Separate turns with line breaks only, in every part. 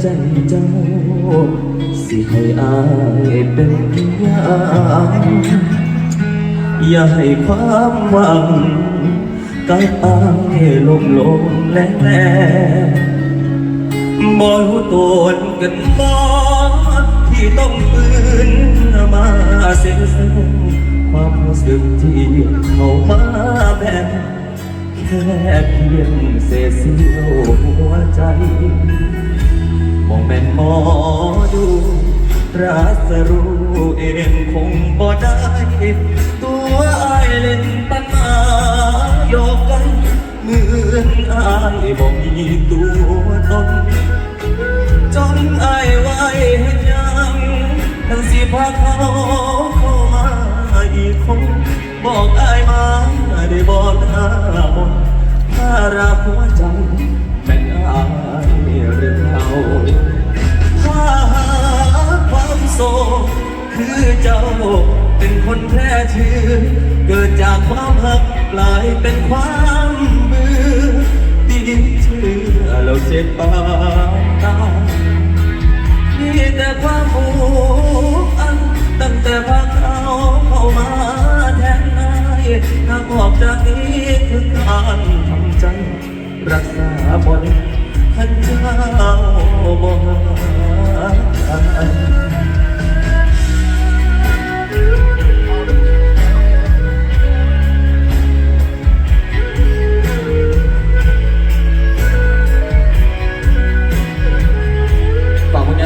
ใจเจ้า สิให้อายเป็นอย่างอย่าให้ความหวังกับอายลมลมแรงแรงบ่รู้ตนกันบ่ที่ต้องปืนมาเสียสงความรู้สึกที่เข้ามาแบ่งแค่เพียงเศษเสี้ยว รัสรู้เองคงบ่ได้ ตัวอายเล่นปัญหาโยกกันเหมือนอายบ่มีตัวตนจนอายไว้เห็นยังทั้งสิพาเขาเข้ามาอีกคนบอกอายมาได้บอกหน้ามนถ้ารักหัวใจแม่นอาย คือเจ้า เป็นคนแท้ชื่อเกิดจากความหักกลายเป็นความเบื่อตีเชื่อเราเจ็บปากตายมีแต่ความ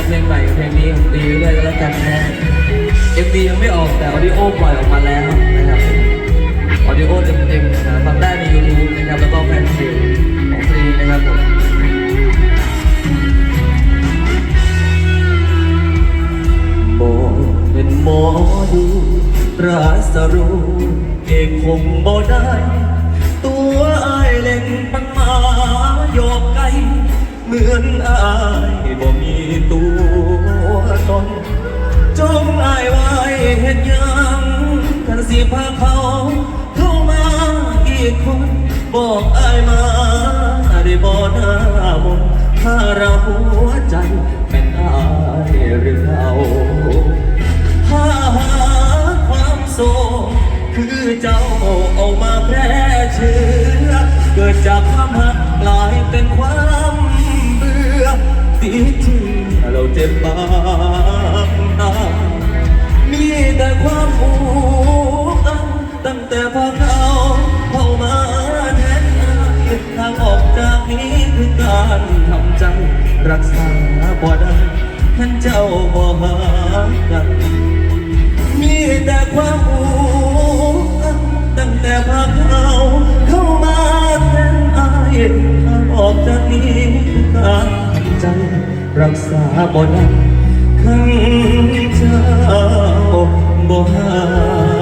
เพ
ลงใหม่เพลงนี้ของดีด้วยก็แล้วกันนะฮะ MV ยังไม่ออกแต่ออดิโอปล่อยออกมาแล้วนะครับออดิโอเต็มๆนะครับฟังได้ใน YouTube นะครับแล้วก็แฟนเพจของฟรีนะครับผม
บอกเป็นหมอดูราสรู้เอกคงบ่ได้ ตัวอายเล่นปันมาโยกไกลเหมือนอายบ่มี บอกอายมาได้บ่หน้ามนถ้าเราหัวใจเป็นอายหรือเราถ้าหาความโศกคือเจ้าเอามาแพร่เชื้อเกิดจากความหักกลายเป็นความเบื่อติดเชื้อเราเจ็บปา คือการทำใจรักษาบ่ได้ท่านเจ้าบ่หากัน มีแต่ความผูตั้งแต่พาเขาเข้ามาแทนอายทาออกจากนี้คือการทำใจรักษาบ่ได้ขันเจ้าบ่หา